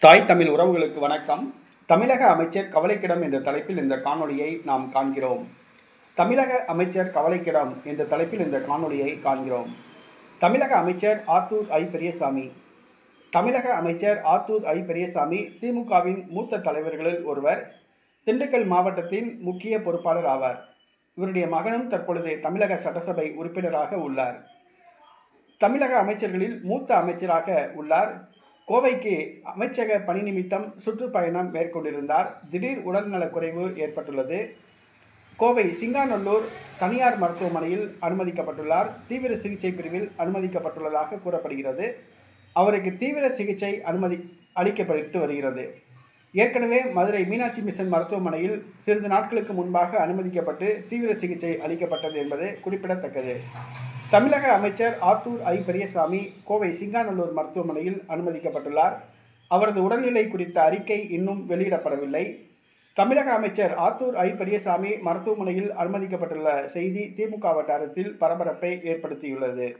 தாய் தமிழ் உறவுகளுக்கு வணக்கம். தமிழக அமைச்சர் கவலைக்கிடம் என்ற தலைப்பில் இந்த காணொளியை நாம் காண்கிறோம். தமிழக அமைச்சர் கவலைக்கிடம் என்ற தலைப்பில் இந்த காணொளியை காண்கிறோம். தமிழக அமைச்சர் ஆத்தூர் ஐ. பெரியசாமி. தமிழக அமைச்சர் ஆத்தூர் ஐ. பெரியசாமி திமுகவின் மூத்த தலைவர்களில் ஒருவர் திண்டுக்கல் மாவட்டத்தின் முக்கிய பொறுப்பாளர் ஆவார். இவருடைய மகனும் தற்பொழுது தமிழக சட்டசபை உறுப்பினராக உள்ளார். தமிழக அமைச்சர்களில் மூத்த அமைச்சராக உள்ளார். கோவைக்கு அமைச்சக பணி நிமித்தம் சுற்றுப்பயணம் மேற்கொண்டிருந்தார். திடீர் உடல்நலக்குறைவு ஏற்பட்டுள்ளது. கோவை சிங்காநல்லூர் தனியார் மருத்துவமனையில் அனுமதிக்கப்பட்டுள்ளார். தீவிர சிகிச்சை பிரிவில் அனுமதிக்கப்பட்டுள்ளதாக கூறப்படுகிறது. அவருக்கு தீவிர சிகிச்சை அனுமதி அளிக்கப்பட்டு வருகிறது. ஏற்கனவே மதுரை மீனாட்சி மிஷன் மருத்துவமனையில் சிறிது நாட்களுக்கு முன்பாக அனுமதிக்கப்பட்டு தீவிர சிகிச்சை அளிக்கப்பட்டது என்பது குறிப்பிடத்தக்கது. தமிழக அமைச்சர் ஆத்தூர் ஐ. பெரியசாமி கோவை சிங்காநல்லூர் மருத்துவமனையில் அனுமதிக்கப்பட்டுள்ளார். அவரது உடல்நிலை குறித்த அறிக்கை இன்னும் வெளியிடப்படவில்லை. தமிழக அமைச்சர் ஆத்தூர் ஐ. பெரியசாமி மருத்துவமனையில் அனுமதிக்கப்பட்டுள்ள செய்தி திமுக வட்டாரத்தில் பரபரப்பை ஏற்படுத்தியுள்ளது.